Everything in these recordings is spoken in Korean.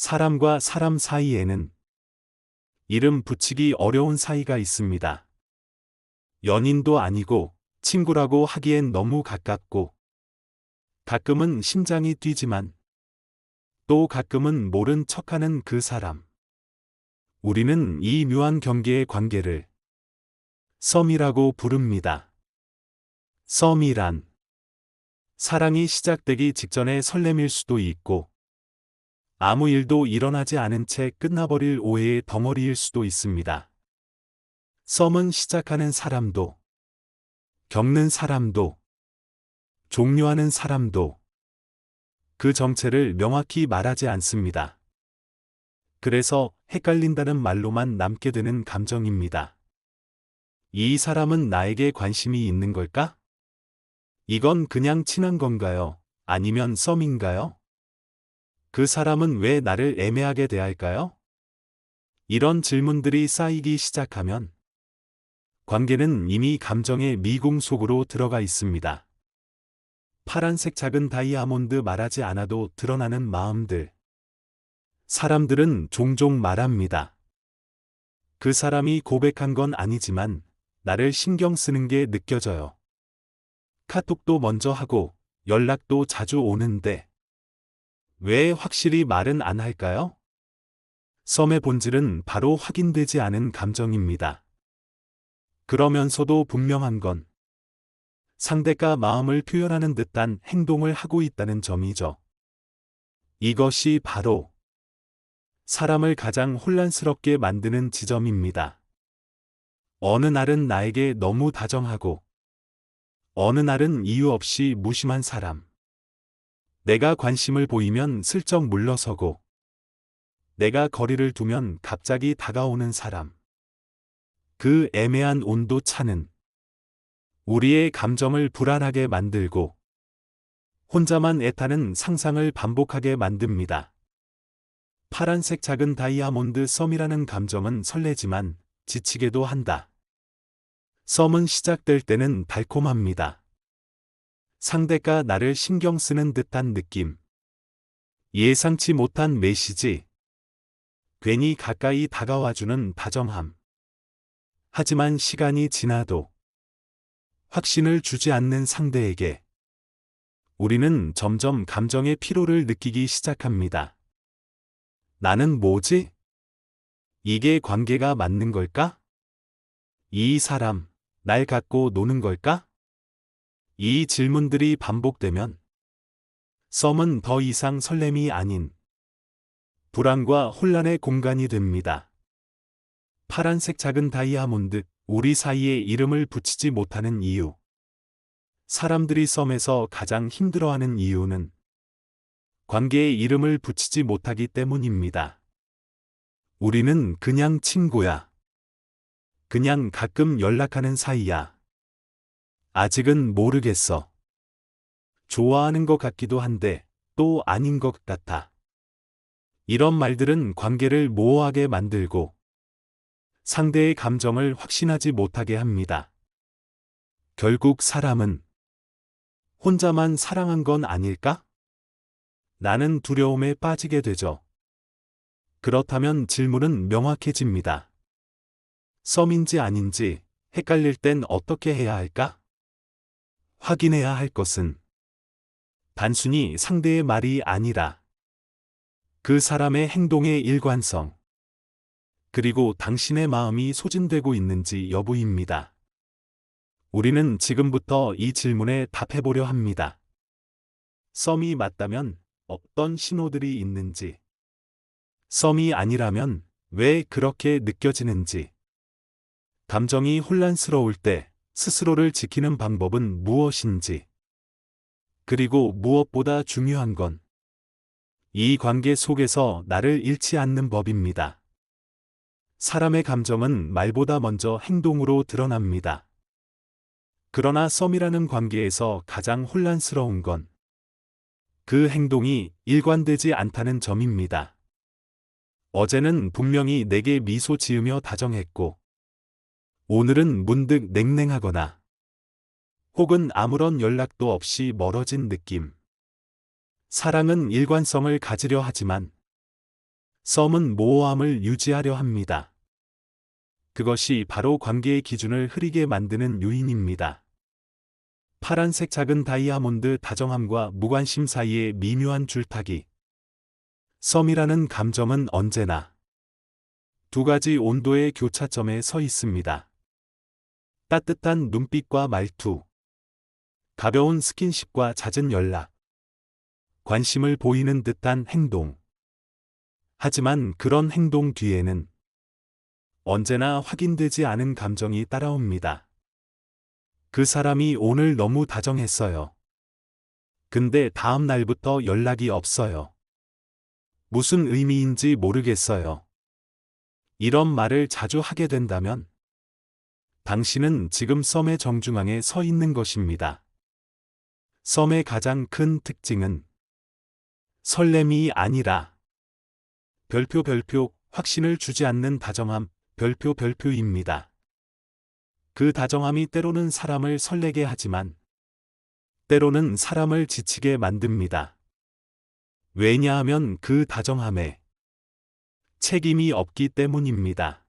사람과 사람 사이에는 이름 붙이기 어려운 사이가 있습니다. 연인도 아니고 친구라고 하기엔 너무 가깝고 가끔은 심장이 뛰지만 또 가끔은 모른 척하는 그 사람. 우리는 이 묘한 경계의 관계를 썸이라고 부릅니다. 썸이란 사랑이 시작되기 직전의 설렘일 수도 있고 아무 일도 일어나지 않은 채 끝나버릴 오해의 덩어리일 수도 있습니다. 썸은 시작하는 사람도 겪는 사람도 종료하는 사람도 그 정체를 명확히 말하지 않습니다. 그래서 헷갈린다는 말로만 남게 되는 감정입니다. 이 사람은 나에게 관심이 있는 걸까? 이건 그냥 친한 건가요? 아니면 썸인가요? 그 사람은 왜 나를 애매하게 대할까요? 이런 질문들이 쌓이기 시작하면 관계는 이미 감정의 미궁 속으로 들어가 있습니다. 파란색 작은 다이아몬드 말하지 않아도 드러나는 마음들. 사람들은 종종 말합니다. 그 사람이 고백한 건 아니지만 나를 신경 쓰는 게 느껴져요. 카톡도 먼저 하고 연락도 자주 오는데 왜 확실히 말은 안 할까요? 썸의 본질은 바로 확인되지 않은 감정입니다. 그러면서도 분명한 건 상대가 마음을 표현하는 듯한 행동을 하고 있다는 점이죠. 이것이 바로 사람을 가장 혼란스럽게 만드는 지점입니다. 어느 날은 나에게 너무 다정하고 어느 날은 이유 없이 무심한 사람. 내가 관심을 보이면 슬쩍 물러서고 내가 거리를 두면 갑자기 다가오는 사람. 그 애매한 온도 차는 우리의 감정을 불안하게 만들고 혼자만 애타는 상상을 반복하게 만듭니다. 파란색 작은 다이아몬드 썸이라는 감정은 설레지만 지치게도 한다. 썸은 시작될 때는 달콤합니다. 상대가 나를 신경 쓰는 듯한 느낌. 예상치 못한 메시지. 괜히 가까이 다가와주는 다정함. 하지만 시간이 지나도 확신을 주지 않는 상대에게 우리는 점점 감정의 피로를 느끼기 시작합니다. 나는 뭐지? 이게 관계가 맞는 걸까? 이 사람, 날 갖고 노는 걸까? 이 질문들이 반복되면 썸은 더 이상 설렘이 아닌 불안과 혼란의 공간이 됩니다. 파란색 작은 다이아몬드, 우리 사이에 이름을 붙이지 못하는 이유. 사람들이 썸에서 가장 힘들어하는 이유는 관계에 이름을 붙이지 못하기 때문입니다. 우리는 그냥 친구야. 그냥 가끔 연락하는 사이야. 아직은 모르겠어. 좋아하는 것 같기도 한데 또 아닌 것 같아. 이런 말들은 관계를 모호하게 만들고 상대의 감정을 확신하지 못하게 합니다. 결국 사람은 혼자만 사랑한 건 아닐까? 나는 두려움에 빠지게 되죠. 그렇다면 질문은 명확해집니다. 썸인지 아닌지 헷갈릴 땐 어떻게 해야 할까? 확인해야 할 것은 단순히 상대의 말이 아니라 그 사람의 행동의 일관성, 그리고 당신의 마음이 소진되고 있는지 여부입니다. 우리는 지금부터 이 질문에 답해보려 합니다. 썸이 맞다면 어떤 신호들이 있는지, 썸이 아니라면 왜 그렇게 느껴지는지, 감정이 혼란스러울 때 스스로를 지키는 방법은 무엇인지, 그리고 무엇보다 중요한 건 이 관계 속에서 나를 잃지 않는 법입니다. 사람의 감정은 말보다 먼저 행동으로 드러납니다. 그러나 썸이라는 관계에서 가장 혼란스러운 건 그 행동이 일관되지 않다는 점입니다. 어제는 분명히 내게 미소 지으며 다정했고, 오늘은 문득 냉랭하거나 혹은 아무런 연락도 없이 멀어진 느낌. 사랑은 일관성을 가지려 하지만 썸은 모호함을 유지하려 합니다. 그것이 바로 관계의 기준을 흐리게 만드는 요인입니다. 파란색 작은 다이아몬드 다정함과 무관심 사이의 미묘한 줄타기. 썸이라는 감정은 언제나 두 가지 온도의 교차점에 서 있습니다. 따뜻한 눈빛과 말투, 가벼운 스킨십과 잦은 연락, 관심을 보이는 듯한 행동. 하지만 그런 행동 뒤에는 언제나 확인되지 않은 감정이 따라옵니다. 그 사람이 오늘 너무 다정했어요. 근데 다음 날부터 연락이 없어요. 무슨 의미인지 모르겠어요. 이런 말을 자주 하게 된다면 당신은 지금 썸의 정중앙에 서 있는 것입니다. 썸의 가장 큰 특징은 설렘이 아니라 별표 별표 확신을 주지 않는 다정함 별표 별표입니다. 그 다정함이 때로는 사람을 설레게 하지만 때로는 사람을 지치게 만듭니다. 왜냐하면 그 다정함에 책임이 없기 때문입니다.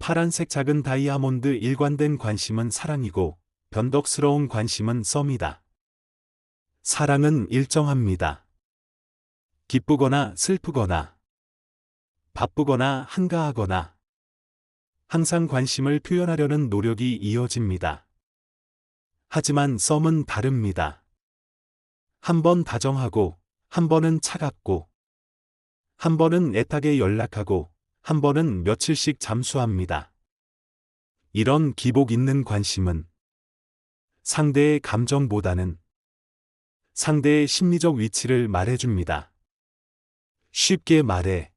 파란색 작은 다이아몬드 일관된 관심은 사랑이고 변덕스러운 관심은 썸이다. 사랑은 일정합니다. 기쁘거나 슬프거나 바쁘거나 한가하거나 항상 관심을 표현하려는 노력이 이어집니다. 하지만 썸은 다릅니다. 한 번 다정하고 한 번은 차갑고 한 번은 애타게 연락하고 한 번은 며칠씩 잠수합니다. 이런 기복 있는 관심은 상대의 감정보다는 상대의 심리적 위치를 말해줍니다. 쉽게 말해,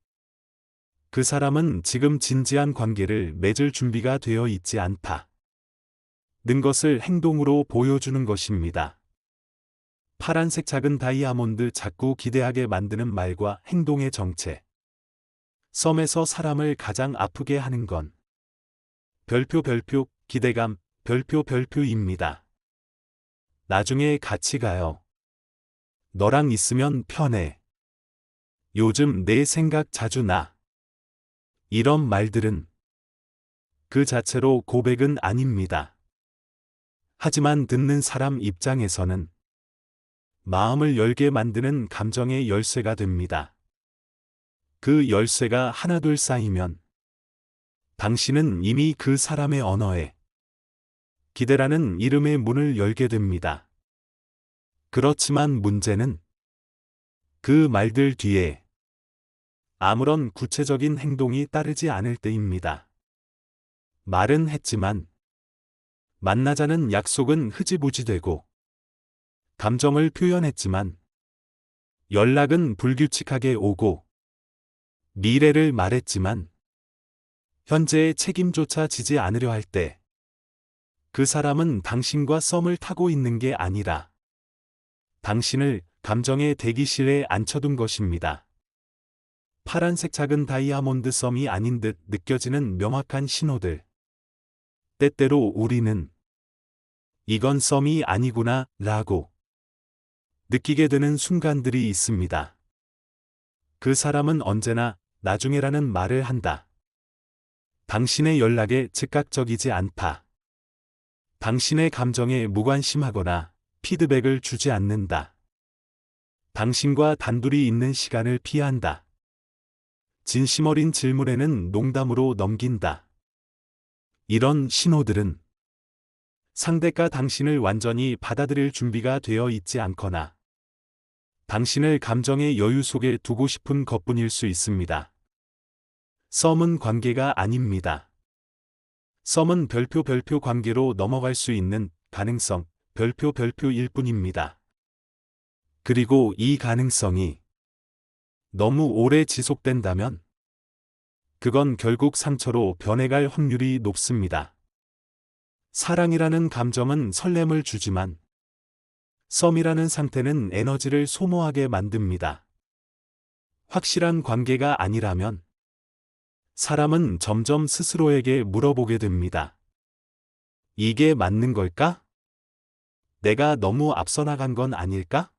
그 사람은 지금 진지한 관계를 맺을 준비가 되어 있지 않다. 는 것을 행동으로 보여주는 것입니다. 파란색 작은 다이아몬드 자꾸 기대하게 만드는 말과 행동의 정체. 썸에서 사람을 가장 아프게 하는 건 별표 별표 기대감 별표 별표입니다. 나중에 같이 가요. 너랑 있으면 편해. 요즘 내 생각 자주 나. 이런 말들은 그 자체로 고백은 아닙니다. 하지만 듣는 사람 입장에서는 마음을 열게 만드는 감정의 열쇠가 됩니다. 그 열쇠가 하나둘 쌓이면 당신은 이미 그 사람의 언어에 기대라는 이름의 문을 열게 됩니다. 그렇지만 문제는 그 말들 뒤에 아무런 구체적인 행동이 따르지 않을 때입니다. 말은 했지만 만나자는 약속은 흐지부지 되고 감정을 표현했지만 연락은 불규칙하게 오고 미래를 말했지만 현재의 책임조차 지지 않으려 할 때 그 사람은 당신과 썸을 타고 있는 게 아니라 당신을 감정의 대기실에 앉혀둔 것입니다. 파란색 작은 다이아몬드 썸이 아닌 듯 느껴지는 명확한 신호들. 때때로 우리는 이건 썸이 아니구나 라고 느끼게 되는 순간들이 있습니다. 그 사람은 언제나 나중에라는 말을 한다. 당신의 연락에 즉각적이지 않다. 당신의 감정에 무관심하거나 피드백을 주지 않는다. 당신과 단둘이 있는 시간을 피한다. 진심 어린 질문에는 농담으로 넘긴다. 이런 신호들은 상대가 당신을 완전히 받아들일 준비가 되어 있지 않거나 당신을 감정의 여유 속에 두고 싶은 것뿐일 수 있습니다. 썸은 관계가 아닙니다. 썸은 별표 별표 관계로 넘어갈 수 있는 가능성 별표 별표일 뿐입니다. 그리고 이 가능성이 너무 오래 지속된다면 그건 결국 상처로 변해갈 확률이 높습니다. 사랑이라는 감정은 설렘을 주지만 썸이라는 상태는 에너지를 소모하게 만듭니다. 확실한 관계가 아니라면 사람은 점점 스스로에게 물어보게 됩니다. 이게 맞는 걸까? 내가 너무 앞서 나간 건 아닐까?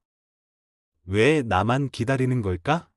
왜 나만 기다리는 걸까?